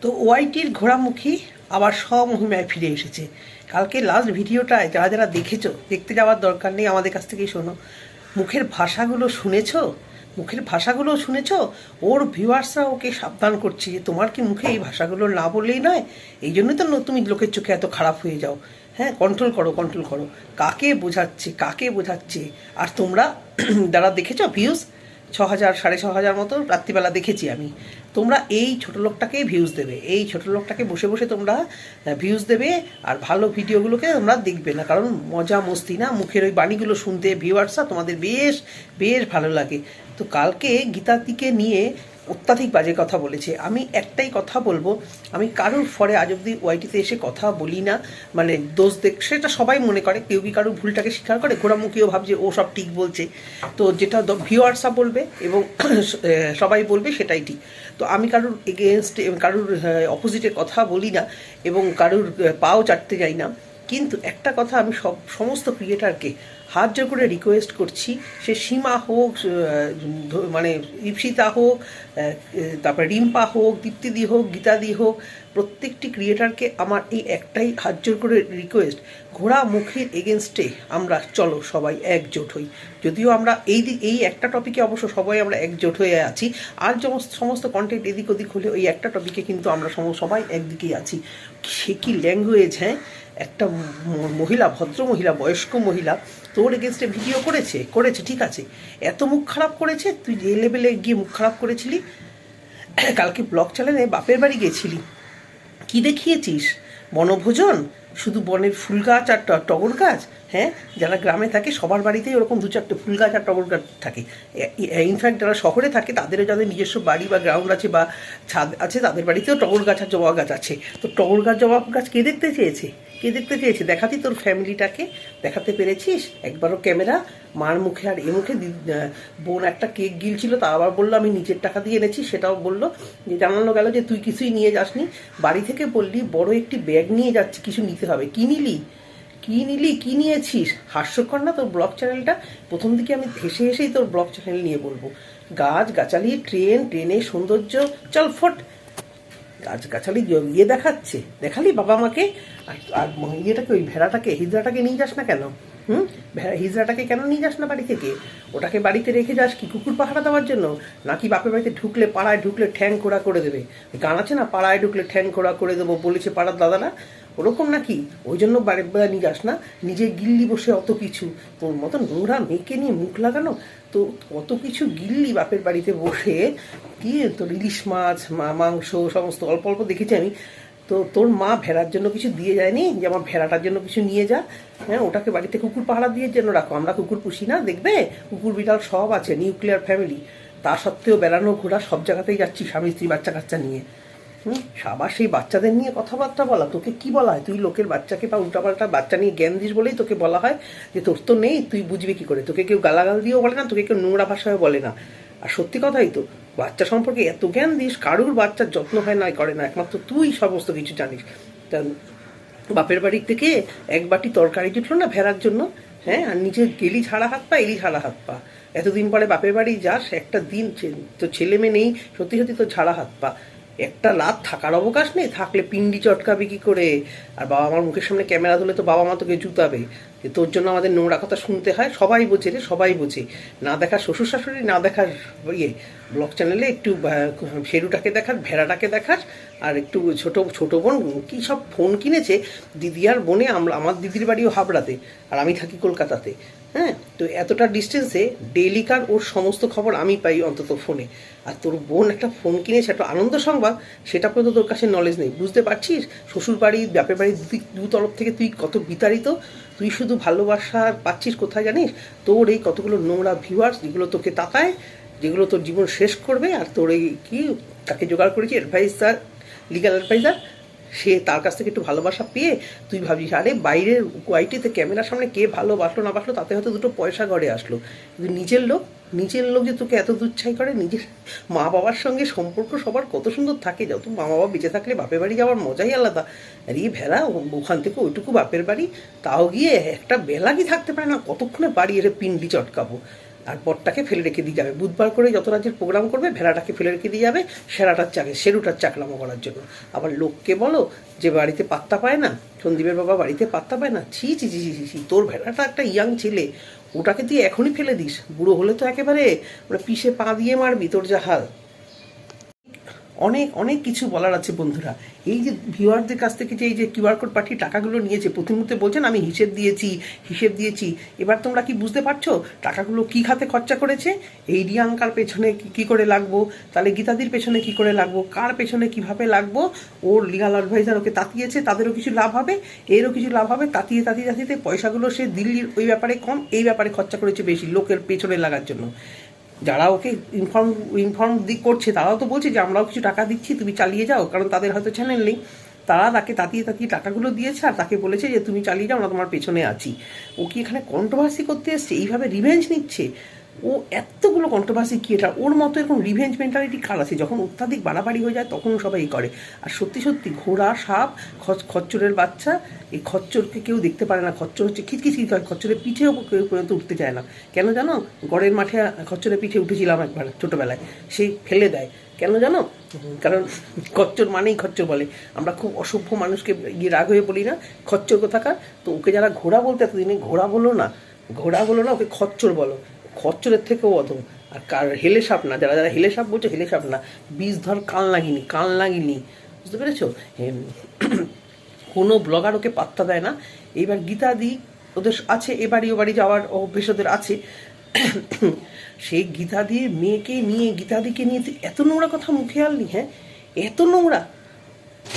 তো ওয়াইটির ঘোড়ামুখী আবার স্বমহিমায় ফিরে এসেছে। কালকে লাস্ট ভিডিওটায় যারা যারা দেখেছ, দেখতে যাওয়ার দরকার নেই আমাদের কাছ থেকেই শোনো। মুখের ভাষাগুলো শুনেছো? মুখের ভাষাগুলো শুনেছো? ওর ভিউয়ার্সরা ওকে সাবধান করছে যে তোমার কি মুখে এই ভাষাগুলো না বললেই নয়? এই জন্যই তো তুমি লোকের চোখে এত খারাপ হয়ে যাও। হ্যাঁ কন্ট্রোল করো কন্ট্রোল করো। কাকে বোঝাচ্ছে কাকে বোঝাচ্ছে? আর তোমরা, যারা দেখেছ ভিউজ ছ হাজার সাড়ে ছ হাজার মতো রাত্রিবেলা দেখেছি আমি। তোমরা এই ছোট লোকটাকেই ভিউজ দেবে। এই ছোট লোকটাকে বসে বসে তোমরা ভিউজ দেবে আর ভালো ভিডিওগুলোকে তোমরা দেখবে না। কারণ মজা মস্তি না? মুখের ওই বাণীগুলো শুনতে ভিউয়ার্সরা তোমাদের বেশ বেশ ভালো লাগে। তো কালকে গীতাদিকে নিয়ে অত্যাধিক বাজে কথা বলেছে। আমি একটাই কথা বলব, আমি কারোর ফরে আজ অব্দি ওয়াইটিতে এসে কথা বলি না। মানে দোষ দেখ সেটা সবাই মনে করে, কেউ কি কারোর ভুলটাকে স্বীকার করে? ঘোড়ামুখীও ভাবছে, ও সব ঠিক বলছে। তো যেটা ভিউয়ার্সরা বলবে এবং সবাই বলবে সেটাই ঠিক। তো আমি কারোর এগেনস্ট কারোর অপোজিটে কথা বলি না এবং কারোর পাও চাটতে যাই না। কিন্তু একটা কথা আমি সব, সমস্ত ক্রিয়েটারকে হাত জোর করে রিকোয়েস্ট করছি, সে সীমা হোক মানে ইপসিতা হোক তারপরে রিম্পা হোক, দীপ্তিদি হোক, গীতাদি হোক প্রত্যেকটি ক্রিয়েটারকে আমার এই একটাই হাত করে রিকোয়েস্ট ঘোড়া মুখের এগেনস্টে আমরা, চলো সবাই একজোট হই। যদিও আমরা এই দিক এই একটা টপিকে অবশ্য সবাই আমরা একজোট হয়ে আছি, আর সমস্ত সমস্ত কন্টেন্ট এদিক ওদিক হলে ওই একটা টপিকে কিন্তু আমরা সবাই একদিকেই আছি। সে কি ল্যাঙ্গুয়েজ হ্যাঁ? একটা মহিলা, ভদ্র মহিলা, বয়স্ক মহিলা, তোর এগেনস্টে ভিডিও করেছে? করেছে, ঠিক আছে। এত মুখ খারাপ করেছে? তুই যে লেভেলে গিয়ে মুখ খারাপ করেছিলি? কালকে ব্লগ চ্যানেলে বাপের বাড়ি গেছিলি। কি দেখিয়েছিস? বনভোজন? শুধু বনের ফুল গাছ আর টগর গাছ? হ্যাঁ? যারা গ্রামে থাকে, সবার বাড়িতেই ওরকম দু চারটে ফুল গাছ আর টগর গাছ থাকে। ইনফ্যাক্ট যারা শহরে থাকে, তাদেরও যাদের নিজস্ব বাড়ি বা গ্রাউন্ড আছে বা ছাদ আছে, তাদের বাড়িতেও টগর গাছ আর জবা গাছ আছে। তো টগর গাছ, জবা গাছ কে দেখতে চেয়েছে? কে দেখতে চেয়েছে দেখাতি তোর ফ্যামিলিটাকে? দেখাতে পেরেছিস? একবারও ক্যামেরা? মার মুখে আর এ মুখে বোন একটা কেক গিলছিল, তা আবার বলল, আমি নিজের টাকা দিয়ে এনেছি। সেটাও বলল। যে জানানো গেল যে তুই কিছুই নিয়ে যাসনি। বাড়ি থেকে বললি, বড় একটি ব্যাগ নিয়ে যাচ্ছি, কিছু নিতে হবে। কি নিলি? কি নিলি? কি নিয়েছিস? হাস্যকর না তোর ব্লগ চ্যানেলটা? প্রথম দিকে আমি হেসে হেসেই তোর ব্লগ চ্যানেল নিয়ে বলব। গাছ, গাছালি, ট্রেন, ট্রেনের সৌন্দর্য, চল ফট। গাছ গাছালি জ- ইয়ে দেখাচ্ছে। দেখালি বাবা মাকে আর ইয়েটাকে, ওই ভেড়াটাকে, হিজড়াটাকে নিয়ে যাস না কেন? হুম? ভেড়া হিজড়াটাকে কেন নিয়ে যাস না বাড়ি থেকে? ওটাকে বাড়িতে রেখে যাস কি কুকুর পাহারা দেওয়ার জন্য? নাকি বাপের বাড়িতে ঢুকলে পাড়ায় ঢুকলে ঠ্যাং খোড়া করে দেবে? গান আছে না, পাড়ায় ঢুকলে ঠ্যাং খোড়া করে দেবো বলেছে পাড়ার দাদারা? ওরকম নাকি? ওই জন্য বাড়ির বেলা নিয়ে যাস না? নিজে গিল্লি বসে অত কিছু। তোর মতো নোংরা মেয়েকে নিয়ে মুখ লাগানো? তো অত কিছু গিল্লি বাপের বাড়িতে বসে, কি তোর ইলিশ মাছ মাংস, সমস্ত অল্প অল্প দেখেছি আমি। তো তোর মা ভেড়ার জন্য কিছু দিয়ে যায়নি? যে আমার ভেড়াটার জন্য কিছু নিয়ে যা। হ্যাঁ ওটাকে বাড়িতে কুকুর পাহারা দিয়ে জন্য রাখো। আমরা কুকুর পুষি না, দেখবে? কুকুর, বিড়াল সব আছে, নিউক্লিয়ার ফ্যামিলি। তা সত্ত্বেও বেড়ানো ঘোরা সব জায়গাতেই যাচ্ছি, স্বামী, স্ত্রী বাচ্চা কাচ্চা নিয়ে। হুম? আবার সেই বাচ্চাদের নিয়ে কথাবার্তা বলা। তোকে কি বলা হয়? তুই লোকের বাচ্চাকে বা উল্টাপাল্টা বাচ্চা নিয়ে জ্ঞান দিস বলেই তোকে বলা হয় যে তোর তো নেই, তুই বুঝবি কি করে? তোকে কেউ গালাগাল দিয়েও বলে না, তোকে কেউ নোংরা ভাষায় বলে না। আর সত্যি কথাই তো, বাচ্চা সম্পর্কে এত জ্ঞান দিস, কারুর বাচ্চার যত্ন হয় না, করে না, একমাত্র তুই সমস্ত কিছু জানিস। তা বাপের বাড়ি থেকে এক বাটি তরকারি জুটলো না ভেড়ার জন্য? হ্যাঁ আর নিজে গেলি ছাড়া হাত পা, এলি ছাড়া হাত পা। এতদিন পরে বাপের বাড়ি যাস, একটা দিন তো ছেলে মেয়ে নেই, সত্যি সত্যি তো ছাড়া হাত পা। একটা রাত থাকার অবকাশ নেই? থাকলে পিন্ডি চটকাবে কি করে? আর বাবা মার মুখের সামনে ক্যামেরা ধরলে তো বাবা মা তোকে জুতাবে। যে তোর জন্য আমাদের নোংরা কথা শুনতে হয়। সবাই বোঝে রে সবাই বোঝে। না দেখার শ্বশুর শাশুড়ি না দেখার ইয়ে ব্লগ চ্যানেলে একটু আহ, শেরুটাকে দেখার ভেড়াটাকে দেখার আর একটু ছোট ছোট বোন কি সব ফোন কিনেছে? দিদি আর বোনে আমরা আমার দিদির বাড়িও হাবড়াতে আর আমি থাকি কলকাতাতে। হ্যাঁ তো এতটা ডিস্টেন্সে ডেলিকার ওর সমস্ত খবর আমি পাই অন্তত ফোনে আর তোর বোন একটা ফোন কিনেছে, একটা আনন্দ সংবাদ, সেটা পর্যন্ত তোর কাছে নলেজ নেই। বুঝতে পারছিস? শ্বশুর বাড়ি, বাপের বাড়ি দু তরফ থেকে তুই কত বিতাড়িত? তুই শুধু ভালোবাসা পাচ্ছিস কোথায় জানিস? তোর এই কতগুলো নোংরা ভিউয়ার্স যেগুলো তোকে তাকায়, যেগুলো তোর জীবন শেষ করবে, আর তোর এই কি, তাকে জোগাড় করেছি অ্যাডভাইসার লিগাল অ্যাডভাইজার সে তার কাছ থেকে একটু ভালোবাসা পেয়ে তুই ভাবিস, আরে বাইরের কোয়ালিটিতে ক্যামেরার সামনে কে ভালোবাসলো না বাসলো, তাতে হয়তো দুটো পয়সা ঘরে আসলো। কিন্তু নিজের লোক নিজের লোক যে তোকে এত দুচ্ছাই করে, নিজের মা বাবার সঙ্গে সম্পর্ক সবার কত সুন্দর থাকে যত মা বাবা বেঁচে থাকলে বাপের বাড়ি যাওয়ার মজাই আলাদা। আর এই ও- ওখান থেকে ওইটুকু বাপের বাড়ি, তাও গিয়ে একটা বেলা কি থাকতে পারে না, কতক্ষণে বাড়ি এসে পিন্ডি চটকাবো। আর বটটাকে ফেলে রেখে দিয়ে যাবে। বুধবার করে যত রাজ্যের প্রোগ্রাম করবে ভেড়াটাকে ফেলে রেখে দিয়ে যাবে সেরাটার চাকে সেরুটার নামা করার জন্য। আবার লোককে বলো যে বাড়িতে পাত্তা পায় না? সন্দীপের বাবা বাড়িতে পাত্তা পায় না? ছি ছি ছি ছি ছি, তোর ভেড়াটা একটা ইয়াং ছেলে ওটাকে তুই এখনই ফেলে দিস। বুড়ো হলে তো একেবারে মানে পিসে পা দিয়ে মারবি তোর যা হাল। অনেক অনেক কিছু বলার আছে বন্ধুরা। এই যে ভিউয়ারদের কাছ থেকে যে, এই যে কিউআর কোড পাঠিয়ে টাকাগুলো নিয়েছে প্রতিমুহূর্তে বলছেন, আমি হিসেব দিয়েছি হিসেব দিয়েছি। এবার তোমরা কি বুঝতে পারছ টাকাগুলো কি খাতে খরচা করেছে? এই রিয়াঙ্কার পেছনে কি- করে লাগবো? তাহলে গীতাদির পেছনে কি করে লাগবো? কার পেছনে কীভাবে লাগবো? ওর লিগাল অ্যাডভাইজার ওকে তাতিয়েছে, তাদেরও কিছু লাভ হবে? এরও কিছু লাভ হবে? তাতিয়ে তাতিয়ে তাতিয়ে পয়সাগুলো সে দিল্লির ওই ব্যাপারে কম, এই ব্যাপারে খরচা করেছে বেশি, লোকের পেছনে লাগার জন্য। যারা ওকে ইনফর্ম ইনফর্ম দিক করছে, তারাও তো বলছে যে, আমরাও কিছু টাকা দিচ্ছি, তুমি চালিয়ে যাও। কারণ তাদের হয়তো চ্যানেল নেই। তারা তাকে তাতিয়ে তাতিয়ে টাকাগুলো দিয়েছে আর তাকে বলেছে যে, তুমি চালিয়ে যাও, আমরা তোমার পেছনে আছি। ও কি এখানে কন্ট্রোভার্সি করতে এসছে? এইভাবে রিভেঞ্জ নিচ্ছে? ও এতগুলো কন্ট্রোভার্সি ক্রিয়েটার ওর মতো এরকম রিভেঞ্জ মেন্টালিটি কার আছে? যখন অত্যাধিক বাড়াবাড়ি হয়ে যায় তখন সবাই করে। আর সত্যি সত্যি ঘোড়া, সাপ, খচ- খচ্চরের বাচ্চা, এই খচ্চরকে কেউ দেখতে পারে না। খচ্চর হচ্ছে খিচকিচ হয়। খচ্চরের পিঠেও কেউ পর্যন্ত উঠতে চায় না। কেন জানো? গড়ের মাঠে খচ্চরের পিঠে উঠেছিলাম একবার ছোটোবেলায়। সেই ফেলে দেয়। কেন জানো? কারণ খচ্চর মানেই খচ্চর বলে। আমরা খুব অসভ্য মানুষকে গিয়ে রাগ হয়ে বলি না, খচ্চর কোথাকার? তো ওকে যারা ঘোড়া বলতে এতদিনে ঘোড়া বলো না, ঘোড়া বলো না, ওকে খচ্চর বলো। খচ্চরের থেকেও অধম আর কার হেলে সাপ না, যারা যারা হেলে সাপ বলছে, হেলে সাপ না। বীজ ধর কান লাগিনি কান লাগিনি বুঝতে পেরেছ? কোনো ব্লগার ওকে পাত্তা দেয় না। এইবার গীতাদি ওদের আছে, এ বাড়ি, ও বাড়ি যাওয়ার অভ্যেস ওদের আছে। সেই গীতাদির মেয়েকে নিয়ে, গীতাদিকে নিয়ে এত নোংরা কথা মুখে আনলি হ্যাঁ? এত নোংরা।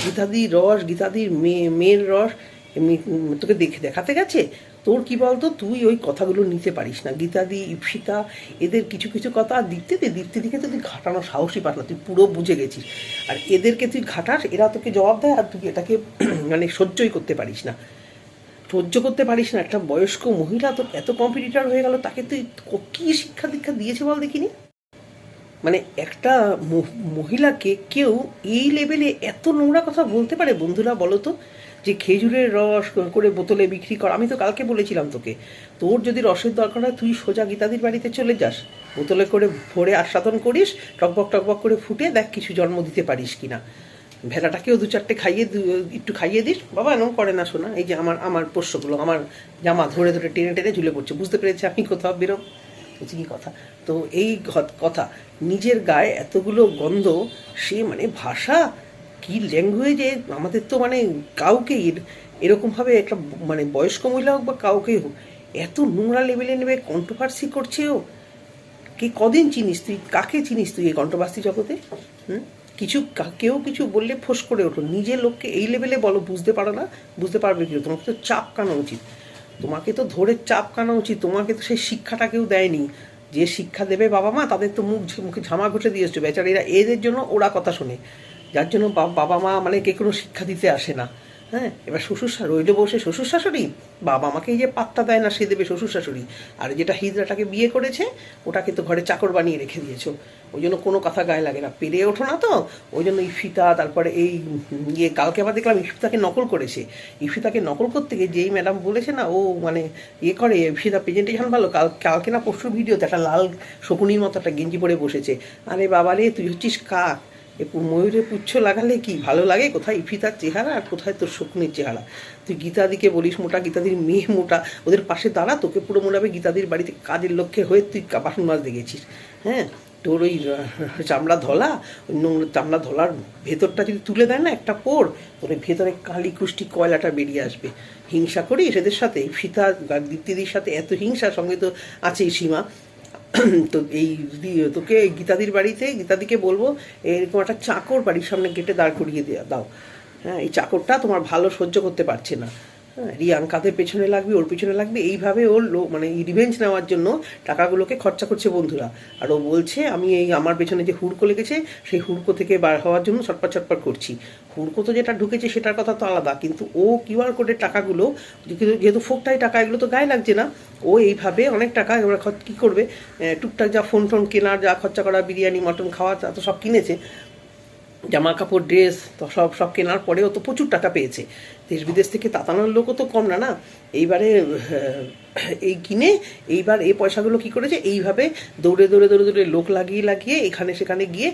গীতাদির রস, গীতাদির মেয়ে, মেয়ের রস, এমনি তোকে দেখে দেখাতে গেছে? তোর কি বলতো? তুই ওই কথাগুলো নিতে পারিস না। গীতাদি ইপসিতা এদের কিছু কিছু কথা আর দীপ্তিতে দীপ্তিদিকে তো তুই ঘাটানো সাহসই পাস না। তুই পুরো বুঝে গেছিস। আর এদেরকে তুই ঘাটাস, এরা তোকে জবাব দেয় আর তুই এটাকে মানে সহ্যই করতে পারিস না। সহ্য করতে পারিস না। একটা বয়স্ক মহিলা তোর এত কম্পিটিটার হয়ে গেল, তাকে তুই ক- শিক্ষা দীক্ষা দিয়েছে বল দেখিনি? মানে একটা মহিলাকে কেউ এই লেভেলে এত নোংরা কথা বলতে পারে বন্ধুরা বলো তো? যে খেজুরের রস করে বোতলে বিক্রি কর, আমি তো কালকে বলেছিলাম তোকে, তোর যদি রসের দরকার হয় তুই সোজা গীতাদির বাড়িতে চলে যাস, বোতলে করে ভরে আস্বাদন করিস, টকবক টকবক করে ফুটে দেখ কিছু জন্ম দিতে পারিস কিনা। ভেড়াটাকেও দু চারটে খাইয়ে একটু খাইয়ে দিস, বাবা এরকম করে না শোনা এই যে আমার আমার পোষ্যগুলো, আমার জামা ধরে ধরে টেনে টেনে ঝুলে পড়ছে, বুঝতে পেরেছি আমি কোথাও বেরো হচ্ছে কি কথা? তো এই কথা, নিজের গায়ে এতগুলো গন্ধ, সে মানে ভাষা কি ল্যাঙ্গুয়েজে আমাদের তো মানে কাউকে এর- এরকমভাবে একটা মানে বয়স্ক মহিলা হোক বা কাউকে হোক, এত নোংরা লেভেলে নেবে কন্ট্রোভার্সি করছে ও। কে কদিন চিনিস তুই? কাকে চিনিস তুই এই কন্ট্রোভার্সি জগতে? হুম? কিছু কেউ কিছু বললে ফোঁস করে ওঠো। নিজের লোককে এই লেভেলে বলো, বুঝতে পারো না, বুঝতে পারবে কি তোমাকে তো চাপ কানা উচিত। তোমাকে তো ধরে চাপ কানা উচিত। তোমাকে তো সেই শিক্ষাটা কেউ দেয়নি। যে শিক্ষা দেবে বাবা মা, তাদের তো মুখ মুখে ঝামা ঘষে দিয়ে বেচারা এদের জন্য ওরা কথা শোনে। যার জন্য বাবা মা মানে কে কোনো শিক্ষা দিতে আসে না। হ্যাঁ এবার শ্বশুর রইল বসে শ্বশুর শাশুড়ি। বাবা মাকে এই যে পাত্তা দেয় না, সে দেবে শ্বশুর শাশুড়ি। আর যেটা হিজড়াটাকে বিয়ে করেছে, ওটাকে তো ঘরে চাকর বানিয়ে রেখে দিয়েছ। ওই জন্য কোনো কথা গায়ে লাগে না। পেরে ওঠো না তো। ওই জন্য ইফিতা, তারপরে এই ইয়ে কালকে আবার দেখলাম ইফিতাকে নকল করেছে। ইফিতাকে নকল করতে গিয়ে যেই ম্যাডাম বলেছে না, ও মানে ইয়ে করে, ইফিতা প্রেজেন্টেশন ভালো, কাল, কালকে না পরশুর ভিডিওতে একটা লাল শকুনির মতো একটা গেঞ্জি পরে বসেছে। আরে বাবা রে, তুই হচ্ছিস কাক? ময়ূরের পুচ্ছ লাগালে কি ভালো লাগে? কোথায় ইফিতার চেহারা আর কোথায় তোর শকুনির চেহারা? তুই গীতাদিকে বলিস মোটা, গীতাদির মেয়ে মোটা, ওদের পাশে দাঁড়া, তোকে পুরো মনে হবে গীতাদির বাড়িতে কাজের লক্ষ্যে হয়ে তুই বাসন মাছ দেখেছিস। হ্যাঁ? তোর ওই চামড়া ধলা নোংরা চামড়া ধলার ভেতরটা যদি তুলে দেয় না একটা পোর, তোর ভেতরে কালি কুষ্টি কয়লাটা বেরিয়ে আসবে। হিংসা করিস? এদের সাথে, ফিতা, দীপ্তিদির সাথে এত হিংসা, সঙ্গে তো আছেই সীমা। তো এই তোকে গীতাদির বাড়িতে, গীতাদিকে বলব, এরকম একটা চাকর বাড়ির সামনে গেটে দাঁড় করিয়ে দেওয়া দাও। হ্যাঁ এই চাকরটা তোমার ভালো সহ্য করতে পারছে না। রিয়াঙ্কাদের পেছনে লাগবে, ওর পেছনে লাগবে, এইভাবে ওর মানে রিভেঞ্জ নেওয়ার জন্য টাকাগুলোকে খরচা করছে বন্ধুরা। আর ও বলছে, আমি এই আমার পেছনে যে হুড়কো লেগেছে, সেই হুড়কো থেকে বার হওয়ার জন্য ছটপট ছটপট করছি। হুড়কো তো যেটা ঢুকেছে, সেটার কথা তো আলাদা, কিন্তু ও কিউআর কোডের টাকাগুলো, যেহেতু- ফোকটাই টাকা, এগুলো তো গায়ে লাগছে না, ও এইভাবে অনেক টাকা এবার কী করবে? টুকটাক যা ফোন টোন কেনার, যা খরচা করা, বিরিয়ানি মটন খাওয়া, তা তো সব কিনেছে। জামা কাপড় ড্রেস তো সব সব কেনার পরেও তো প্রচুর টাকা পেয়েছে। দেশ বিদেশ থেকে তাতানোর লোকও তো কম না না? এইবারে এই কিনে, এইবার এই পয়সাগুলো কি করেছে? এইভাবে দৌড়ে দৌড়ে দৌড়ে দৌড়ে লোক লাগিয়ে লাগিয়ে এখানে, সেখানে গিয়ে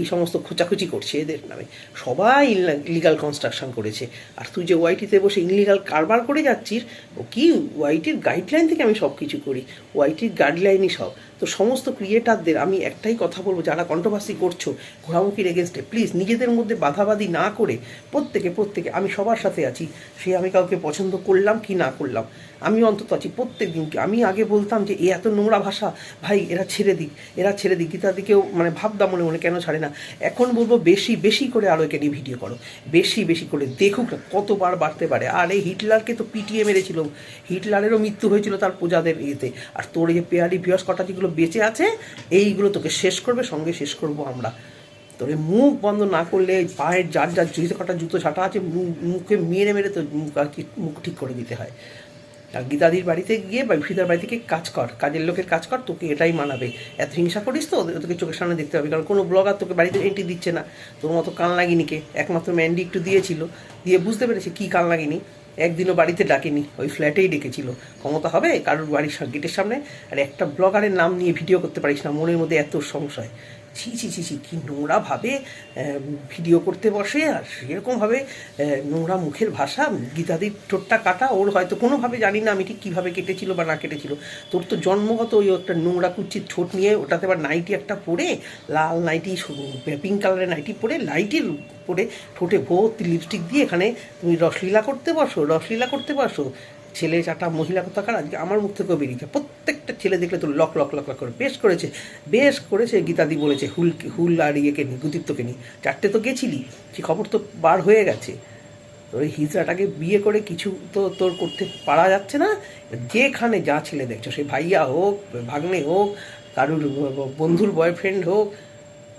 এই সমস্ত খোঁচাখুচি করছে এদের নামে। সবাই ইলিগাল কনস্ট্রাকশন করেছে। আর তুই যে ওয়াইটিতে বসে ইনলিগাল কারবার করে যাচ্ছিস, ও কি ওয়াইটির গাইডলাইন থেকে আমি সব কিছু করি ওয়াইটির গাইডলাইনই সব। তো সমস্ত ক্রিয়েটারদের আমি একটাই কথা বলব, যারা কন্ট্রোভার্সি করছ, ঘোরামুখির এগেনস্টে প্লিজ নিজেদের মধ্যে বাধাবাধি না করে প্রত্যেকে প্রত্যেকে, আমি সবার সাথে আছি। সে আমি কাউকে পছন্দ করলাম কি না করলাম, আমি অন্তত আছি। প্রত্যেক দিনকে আমি আগে বলতাম যে এত নোংরা ভাষা, ভাই, এরা ছেড়ে দিক, এরা ছেড়ে দিক। গীতা দিকেও মানে ভাবতাম মনে মনে কেন ছাড়ে না। এখন বলব, বেশি বেশি করে আরও একে নিয়ে ভিডিও করো। বেশি বেশি করে দেখুক না, কতবার বাড়তে পারে। আর এই হিটলারকে তো পিটিয়ে মেরেছিল। হিটলারেরও মৃত্যু হয়েছিল তার প্রজাদের ইয়েতে। আর তোর এই যে পেয়ারি ভিয়স কটা যেগুলো বেঁচে আছে, এইগুলো তোকে শেষ করবে, সঙ্গে শেষ করব আমরা। তোর মুখ বন্ধ না করলে পায়ের যার যার জুতো কাটা জুতো ছাটা আছে মুখে মেরে মেরে তো মুখ আর কি, মুখ ঠিক করে দিতে হয়। গীতাদির বাড়িতে গিয়ে বা ফিদার বাড়ি থেকে কাজ কর, কাজের লোকের কাজ কর, তোকে এটাই মানাবে। এত হিংসা করিস তো তোকে চোখের সামনে দেখতে হবে কারণ কোনো ব্লগার তোকে বাড়িতে এন্ট্রি দিচ্ছে না। তোর মতো কান লাগিনিকে একমাত্র ম্যান্ডি একটু দিয়েছিল, দিয়ে বুঝতে পেরেছে কী কান লাগিনি। একদিনও বাড়িতে ডাকেনি, ওই ফ্ল্যাটেই ডেকেছিল। ক্ষমতা হবে, কারোর বাড়ির গেটের সামনে। আর একটা ব্লগারের নাম নিয়ে ভিডিও করতে পারিস না, মনের মধ্যে এত সংশয়। ছি ছি ছি ছি, কি নোংরাভাবে ভিডিও করতে বসে, আর সেরকমভাবে নোংরা মুখের ভাষা, গীতাদির ঠোঁটটা কাটা, ওর হয়তো কোনোভাবে জানি না আমি ঠিক কীভাবে কেটেছিল বা না কেটেছিল। তোর তো জন্মগত ওই একটা নোংরা কুচ্ছির ঠোঁট নিয়ে ওটাতে আবার নাইটি একটা পরে, লাল নাইটি পিঙ্ক কালারের নাইটি পরে, লাইটির পরে ঠোঁটে ভর্তি লিপস্টিক দিয়ে এখানে তুমি রসলীলা করতে বসো, রসলীলা করতে বসো ছেলে চারটা মহিলা কোথাকার আজকে আমার মুখ থেকেও বেরিয়েছে। প্রত্যেকটা ছেলে দেখলে তো লক লক লক লক করে। বেশ করেছে। বেশ করেছে, গীতাদি বলেছে, হুল হুল আর ইয়েকে নিয়ে গুদীপ্তকে নিয়ে। চারটে তো গেছিলি, সে খবর তো বার হয়ে গেছে। তোর এই হিজড়াটাকে বিয়ে করে কিছু তো তোর করতে পারা যাচ্ছে না? যেখানে যা ছেলে দেখছ, সে ভাইয়া হোক, ভাগ্নে হোক, কারুর বন্ধুর বয়ফ্রেন্ড হোক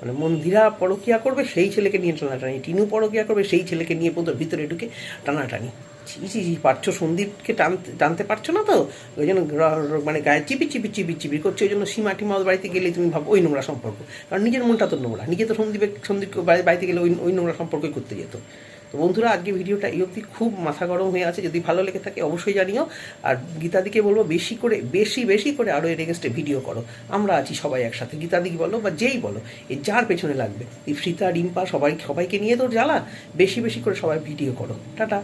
মানে মন্দিরা পরকিয়া করবে, সেই ছেলেকে নিয়ে টানাটানি, টিনু পরকিয়া করবে, সেই ছেলেকে নিয়ে পর্যন্ত ভিতরে ঢুকে টানাটানি। ছি ছি পারছ সন্দীপকে টানতে টানতে পারছ না তো? ওই জন্য মানে গায়ে চিপি চিপি চিপি চিপি করছে, ওই জন্য সীমা টিমার বাড়িতে গেলে তুমি ভাবো ওই নোংরা সম্পর্ক। কারণ নিজের মনটা তো নোংরা। নিজে তো সন্দীপে, সন্দীপ বাড়িতে গেলে ওই ওই নোংরা সম্পর্কই করতে যেত। তো বন্ধুরা, আজকে ভিডিওটা এই অবধি খুব মাথা গরম হয়ে আছে। যদি ভালো লেগে থাকে অবশ্যই জানিও। আর গীতাদিকে বলব, বেশি করে, বেশি বেশি করে আরও এর এগেনস্টে ভিডিও করো। আমরা আছি সবাই একসাথে। গীতাদিকে বলো বা যেই বলো এই যার পেছনে লাগবে। এই ফ্রিতা রিম্পা সবাই, সবাইকে নিয়ে তোর জ্বালা। বেশি বেশি করে সবাই ভিডিও করো। টাটা।